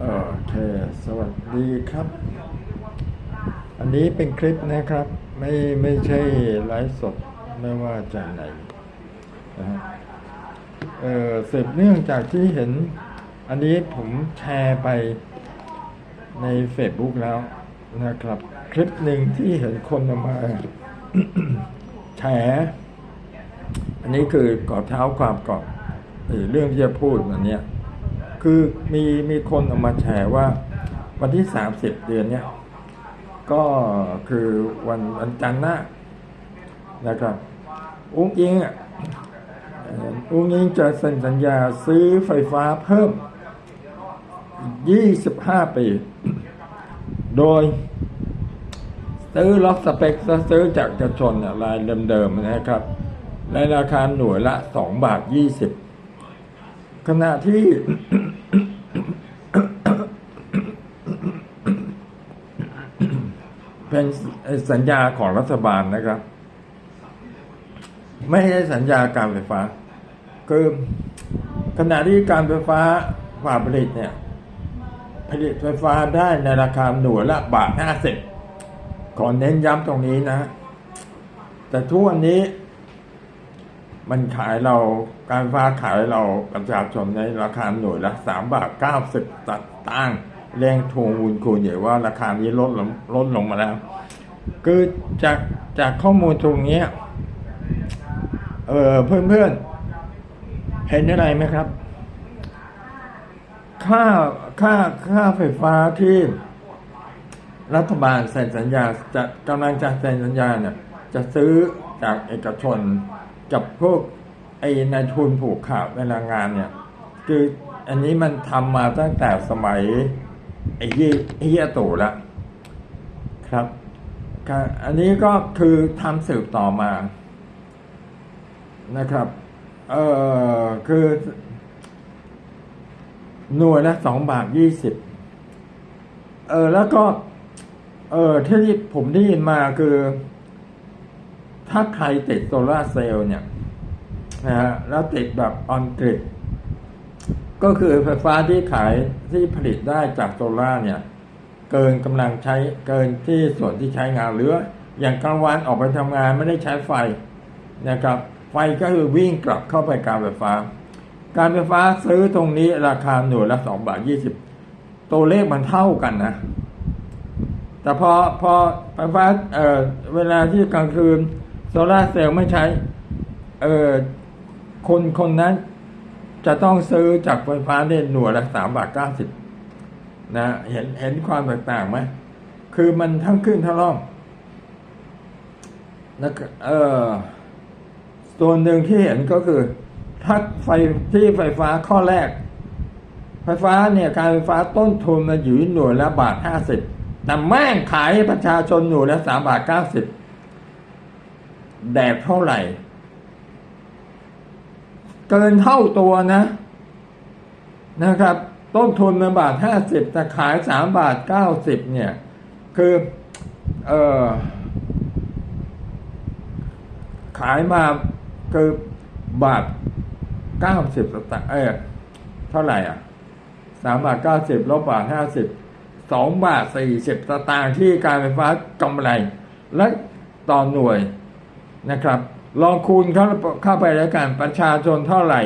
โอเค สวัสดีครับ อันนี้เป็นคลิปนะครับ ไม่ไม่ใช่ไลฟ์สดไม่ว่าจากไหนนะฮะเออสืบเนื่องจากที่เห็น อันนี้ผมแชร์ไปใน Facebook แล้วนะครับ คลิปหนึ่งที่เห็นคนเอามาแฉอันนี้คือก่อเท้าความก่อนเอ่อเรื่องที่จะพูดวันเนี้ย คือมีมีคนออกมาแชร์ว่า วันที่ 30 เดือนเนี้ยก็คือวันวันจันทร์หน้านะครับอุ้งอิงอะอุ้งอิงจะเซ็นสัญญาซื้อไฟฟ้าเพิ่ม 25 ปี โดย ซื้อล็อกสเปคซื้อจากเอกชนรายเดิมๆนะครับ ในราคาหน่วยละ 2 บาท 20 ขณะที่ เป็นสัญญาของรัฐบาลนะครับ ไม่ใช่สัญญาการไฟฟ้า คือขณะที่การไฟฟ้าฝ่ายผลิตเนี่ย ผลิตไฟฟ้าได้ในราคาหน่วยละบาทห้าสิบขอเน้นย้ำตรงนี้นะ แต่ทุกวันนี้ มันขายเราการไฟฟ้าขายเราประชาชนในราคาหน่วยละสามบาทเก้าสิบตางค์ แรงทวงวุนคูณใหญ่ว่าราคานี้ลดลงลดลงมาแล้ว คือจากจากข้อมูลตรงเนี้ยเออเพื่อนเพื่อนเห็นอะไรไหมครับ ค่าค่าค่าไฟฟ้าที่รัฐบาลเซ็นสัญญาจะกำลังจะเซ็นสัญญาเนี่ยจะซื้อจากเอกชนกับพวกไอ้นายทุนผูกขาดเวลางานเนี่ย คืออันนี้มันทำมาตั้งแต่สมัย ไอ้ยี่ไอ้เหี้ยตู่ละครับครับอันนี้ก็คือทำสืบต่อมานะครับเออคือ หน่วยละสองบาทยี่สิบเออแล้วก็ เออที่ผมได้ยินมาคือ ถ้าใครติดโซลาเซลล์เนี่ยนะฮะแล้วติดแบบออนกริด ก็คือไฟฟ้าที่ขายที่ผลิตได้จากโซลาร์เนี่ยเกินกำลังใช้เกินที่ส่วนที่ใช้งานหรืออย่างกลางวันออกไปทำงานไม่ได้ใช้ไฟนะครับไฟก็คือวิ่งกลับเข้าไปการไฟฟ้า การไฟฟ้าซื้อตรงนี้ราคาหน่วยละสองบาทยี่สิบตัวเลขมันเท่ากันนะ แต่พอพอไฟฟ้าเอ่อเวลาที่กลางคืนโซลาร์เซลล์ไม่ใช้เอ่อคนคนนั้น จะต้องซื้อจากไฟฟ้าได้หน่วยละสามบาทเก้าสิบนะเห็นเห็นความแตกต่างไหมคือมันทั้งขึ้นทั้งล่องนะเออส่วนหนึ่งที่เห็นก็คือ ถ้าไฟที่ไฟฟ้าข้อแรก ไฟฟ้าเนี่ยการไฟฟ้าต้นทุนมันอยู่ที่หน่วยละบาทห้าสิบแต่แม่งขายให้ประชาชนหน่วยละสามบาทเก้าสิบแดกเท่าไหร่ เกินเท่าตัวนะนะครับ ต้นทุนมันบาทห้าสิบแต่ขายสามบาทเก้าสิบเนี่ย คือเออขายมาคือบาทเก้าสิบตางค์เออเท่าไหร่อะสามบาทเก้าสิบลบบาทห้าสิบสองบาทสี่สิบตางค์ที่การไฟฟ้ากำไร และต่อหน่วยนะครับ ลองคูณเข้าเข้าไปแล้วกันประชาชนเท่าไหร่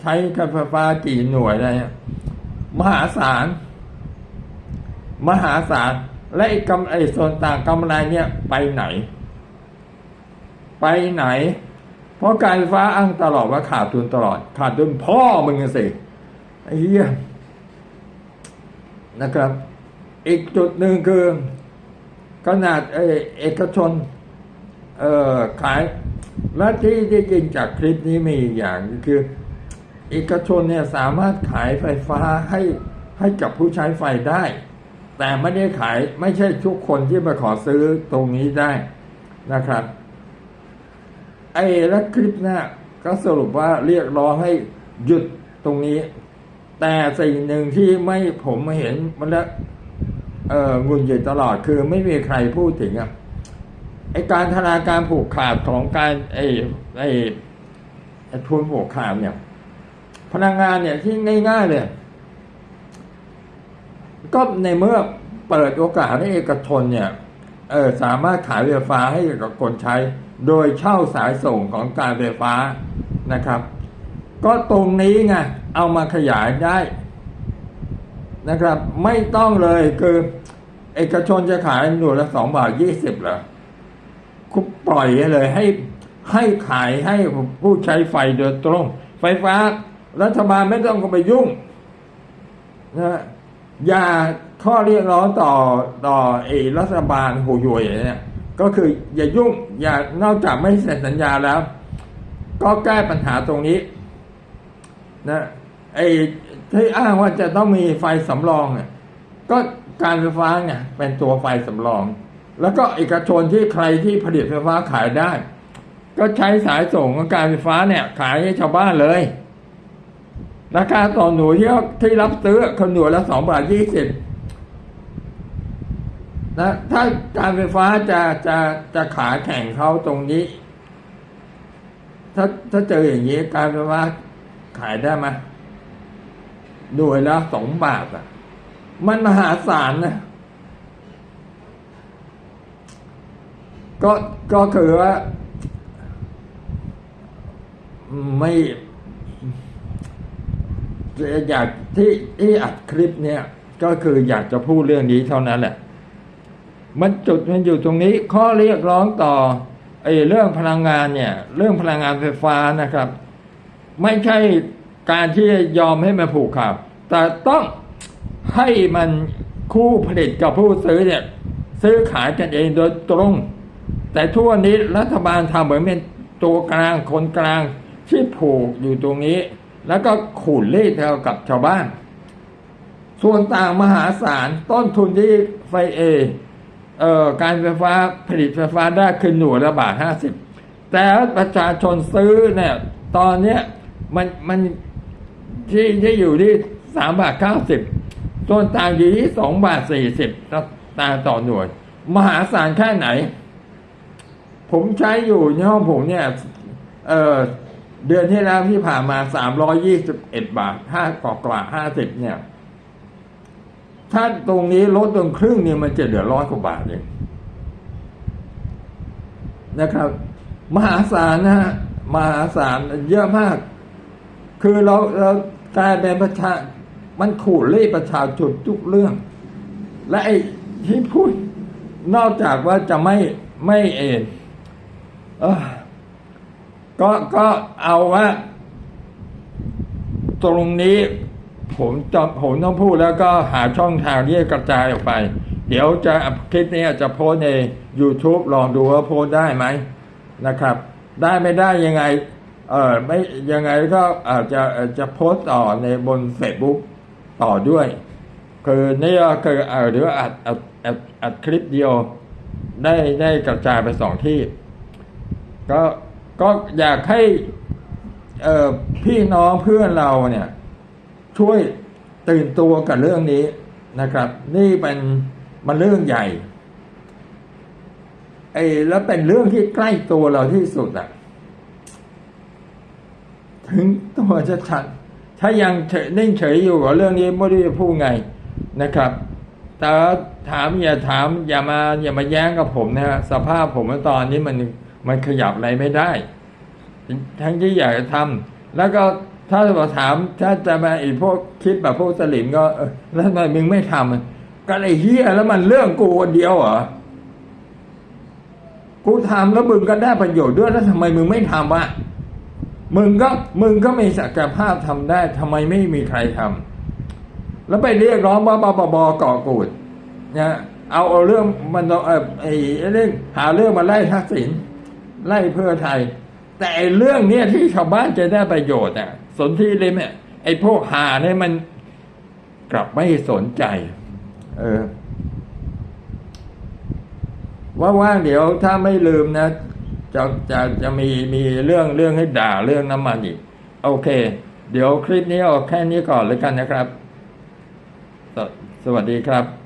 ใช้การไฟฟ้ากี่หน่วยอะไรเนี่ยมหาศาล มหาศาล และไอ้กำไอ้ส่วนต่างกำไรเนี่ยไปไหน ไปไหน เพราะการไฟฟ้าอ้างตลอดว่าขาดทุนตลอด ขาดทุนพ่อมึงสิไอ้เหี้ยนะครับ อีกจุดหนึ่งคือขนาดเอกชน เอ่อขาย และที่ที่จริงจากคลิปนี้มีอีกอย่างคือ เอกชนเนี่ยสามารถขายไฟฟ้าให้ให้กับผู้ใช้ไฟได้ แต่ไม่ได้ขายไม่ใช่ทุกคนที่มาขอซื้อตรงนี้ได้นะครับไอ้และคลิปหน้าก็สรุปว่าเรียกร้องให้หยุดตรงนี้ แต่สิ่งหนึ่งที่ไม่ผมเห็นมันละเอองุนหงิดตลอดคือไม่มีใครพูดถึงอะ ไอการธนาการผูกขาดของการไอไอทุนผูกขาดเนี่ย พนักงานเนี่ยที่ง่ายๆเลยก็ในเมื่อเปิดโอกาสให้เอกชนเนี่ยเออสามารถขายไฟฟ้าให้กับคนใช้ โดยเช่าสายส่งของการไฟฟ้านะครับ ก็ตรงนี้ไงเอามาขยายได้นะครับ ไม่ต้องเลยคือ เอกชนจะขายหน่วยละสองบาทยี่สิบเหรอ คุปล่อยเลยให้ให้ขายให้ผู้ใช้ไฟโดยตรง ไฟฟ้ารัฐบาลไม่ต้องไปยุ่งนะอย่าข้อเรียกร้องต่อต่อเออรัฐบาลหูยวยเนี่ยก็คืออย่ายุ่งอย่านอกจากไม่เซ็นสัญญาแล้ว ก็แก้ปัญหาตรงนี้นะไอ้ที่อ้างว่าจะต้องมีไฟสำรองเนี่ยก็การไฟฟ้าเนี่ยเป็นตัวไฟสำรอง แล้วก็เอกชนที่ใครที่ผลิตไฟฟ้าขายได้ ก็ใช้สายส่งของการไฟฟ้าเนี่ย ขายให้ชาวบ้านเลย ราคาต่อหน่วยที่ที่รับซื้อคือหน่วยละสองบาทยี่สิบนะถ้าการไฟฟ้าจะจะจะขายแข่งเขาตรงนี้ ถ้าถ้าเจออย่างนี้การไฟฟ้าขายได้ไหมหน่วยละสองบาทอะ มันมหาศาลนะ ก็ก็คือว่า ไม่อยากที่ที่อัดคลิปเนี่ย ก็คืออยากจะพูดเรื่องนี้เท่านั้นแหละ มันจุดมันอยู่ตรงนี้ ข้อเรียกร้องต่อไอ้เรื่องพลังงานเนี่ย เรื่องพลังงานไฟฟ้านะครับ ไม่ใช่การที่ยอมให้มันผูกขาดแต่ต้องให้มันคู่ผลิตกับผู้ซื้อเนี่ย ซื้อขายกันเองโดยตรง แต่ทุกวันนี้รัฐบาลทำเหมือนเป็นตัวกลางคนกลางที่ผูกอยู่ตรงนี้ แล้วก็ขูดรีดเท่ากับชาวบ้าน ส่วนต่างมหาศาลต้นทุนที่ไฟเอเอ่อการไฟฟ้าผลิตไฟฟ้าได้คือหน่วยละบาทห้าสิบแต่ประชาชนซื้อเนี่ยตอนเนี้ยมันมันที่ที่อยู่ที่สามบาทเก้าสิบส่วนต่างอยู่ที่สองบาทสี่สิบต่างต่อหน่วย มหาศาลแค่ไหน ผมใช้อยู่ในห้องผมเนี่ย เออเดือนที่แล้วที่ผ่านมาสามร้อยี่สิบเอ็ดบาทห้ากว่ากว่าห้าสิบเนี่ย ถ้าตรงนี้ลดตรงครึ่งเนี่ยมันจะเหลือร้อยกว่าบาทเองนะครับ มหาศาลนะฮะมหาศาลเยอะมาก คือเราเรากลายเป็นประชา มันขูดรีดประชาชนทุกเรื่อง และไอ้ที่พูดนอกจากว่าจะไม่ไม่เองเออ ก็ก็เอาว่า ตรงนี้ผมจะผมต้องพูดแล้วก็หาช่องทางที่จะกระจายออกไป เดี๋ยวจะคลิปนี้จะโพสใน YouTube ลองดูว่าโพสได้ไหมนะครับ ได้ไม่ได้ยังไง เออไม่ยังไงก็อาจจะจะโพสต่อในบน Facebook ต่อด้วย คือนี่ก็คือเออหรือว่าอัดอัดอัดอัดคลิปเดียว ได้ได้กระจายไปสองที่ ก็ก็อยากให้พี่น้องเพื่อนเราเนี่ยช่วยตื่นตัวกับเรื่องนี้นะครับ นี่เป็นมันเรื่องใหญ่ไอ้แล้วเป็นเรื่องที่ใกล้ตัวเราที่สุดอะถึงตัวจะชัดถ้ายังเฉยนิ่งเฉยอยู่กับเรื่องนี้ไม่รู้จะพูดไงนะครับแต่ถามอย่าถามอย่ามาอย่ามาแย้งกับผมนะฮะสภาพผมตอนนี้มัน มันขยับอะไรไม่ได้ ทั้งที่อยากจะทำแล้วก็ถ้าเราถามถ้าจะมาอีกพวกคิดแบบพวกสลิมก็แล้วทำไมมึงไม่ทำอะก็ไอ้เฮียแล้วมันเรื่องกูคนเดียวเหรอกูทำแล้วมึงก็ได้ประโยชน์ด้วยแล้วทำไมมึงไม่ทำวะมึงก็มึงก็มีศักยภาพทำได้ทำไมไม่มีใครทำแล้วไปเรียกร้องว่าบบบก่อกูดนะเอาเอาเรื่องมันเออไอ้เรื่องหาเรื่องมาไล่ทักษิณ ไล่เพื่อไทย แต่เรื่องเนี้ยที่ชาวบ้านจะได้ประโยชน์อะสนที่เลยเนี่ยไอ้พวกหาเนี่ยมันกลับไม่สนใจ เออว่างๆเดี๋ยวถ้าไม่ลืมนะ จะจะจะมีมีเรื่องเรื่องให้ด่าเรื่องน้ำมันอีก โอเค เดี๋ยวคลิปนี้เอาแค่นี้ก่อนเลยกันนะครับสสวัสดีครับ